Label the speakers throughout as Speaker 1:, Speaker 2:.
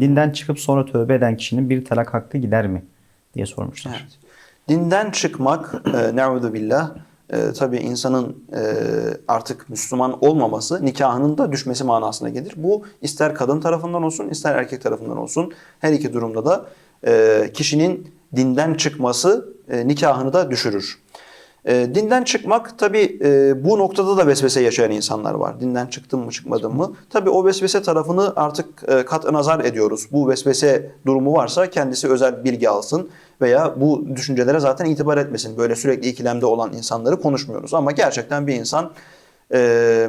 Speaker 1: Dinden çıkıp sonra tövbe eden kişinin bir talak hakkı gider mi diye sormuşlar.
Speaker 2: Evet. Dinden çıkmak, e, ne'udhu billah, e, tabii insanın e, artık Müslüman olmaması, nikahının da düşmesi manasına gelir. Bu ister kadın tarafından olsun, ister erkek tarafından olsun. Her iki durumda da e, kişinin dinden çıkması e, nikahını da düşürür. E, dinden çıkmak tabii e, bu noktada da vesvese yaşayan insanlar var. Dinden çıktım mı çıkmadım mı? Tabii o vesvese tarafını artık e, kat nazar ediyoruz. Bu vesvese durumu varsa kendisi özel bilgi alsın veya bu düşüncelere zaten itibar etmesin. Böyle sürekli ikilemde olan insanları konuşmuyoruz. Ama gerçekten bir insan e,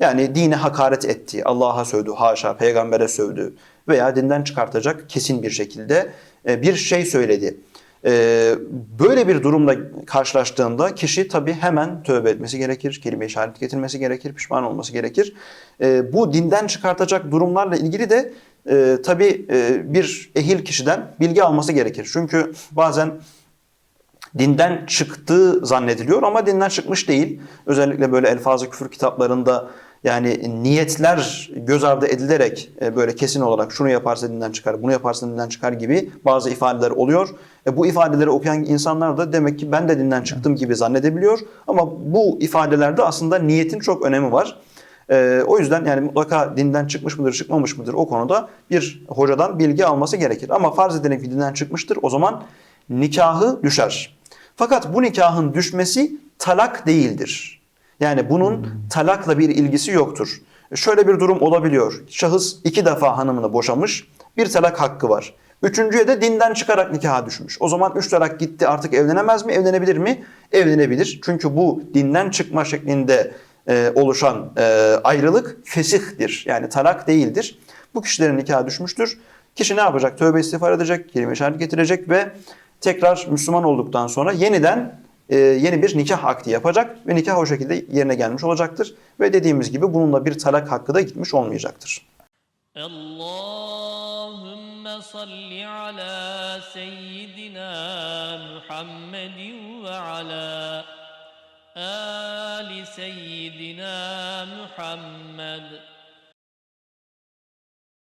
Speaker 2: yani dine hakaret etti, Allah'a sövdü, haşa, peygambere sövdü veya dinden çıkartacak kesin bir şekilde e, bir şey söyledi. Ee, böyle bir durumla karşılaştığında kişi tabii hemen tövbe etmesi gerekir, kelime işaret getirmesi gerekir, pişman olması gerekir. Ee, bu dinden çıkartacak durumlarla ilgili de e, tabii e, bir ehil kişiden bilgi alması gerekir. Çünkü bazen dinden çıktığı zannediliyor ama dinden çıkmış değil. Özellikle böyle elfazı küfür kitaplarında yani niyetler göz ardı edilerek e, böyle kesin olarak şunu yaparsa dinden çıkar, bunu yaparsa dinden çıkar gibi bazı ifadeler oluyor. E, bu ifadeleri okuyan insanlar da demek ki ben de dinden çıktım gibi zannedebiliyor. Ama bu ifadelerde aslında niyetin çok önemi var. E, o yüzden yani mutlaka dinden çıkmış mıdır, çıkmamış mıdır o konuda bir hocadan bilgi alması gerekir. Ama farz edelim ki dinden çıkmıştır o zaman nikahı düşer. Fakat bu nikahın düşmesi talak değildir. Yani bunun talakla bir ilgisi yoktur. Şöyle bir durum olabiliyor. Şahıs iki defa hanımını boşamış, bir talak hakkı var. Üçüncüye de dinden çıkarak nikaha düşmüş. O zaman üç talak gitti artık evlenemez mi? Evlenebilir mi? Evlenebilir. Çünkü bu dinden çıkma şeklinde e, oluşan e, ayrılık fesihtir. Yani talak değildir. Bu kişilerin nikaha düşmüştür. Kişi ne yapacak? Tövbe istiğfar edecek, kelime şehadet getirecek ve tekrar Müslüman olduktan sonra yeniden e, e, yeni bir nikah akdi yapacak ve nikah o şekilde yerine gelmiş olacaktır. Ve dediğimiz gibi bununla bir talak hakkı da gitmiş olmayacaktır.
Speaker 3: Allahümme salli ala seyyidina Muhammedin ve ala ali seyyidina Muhammed.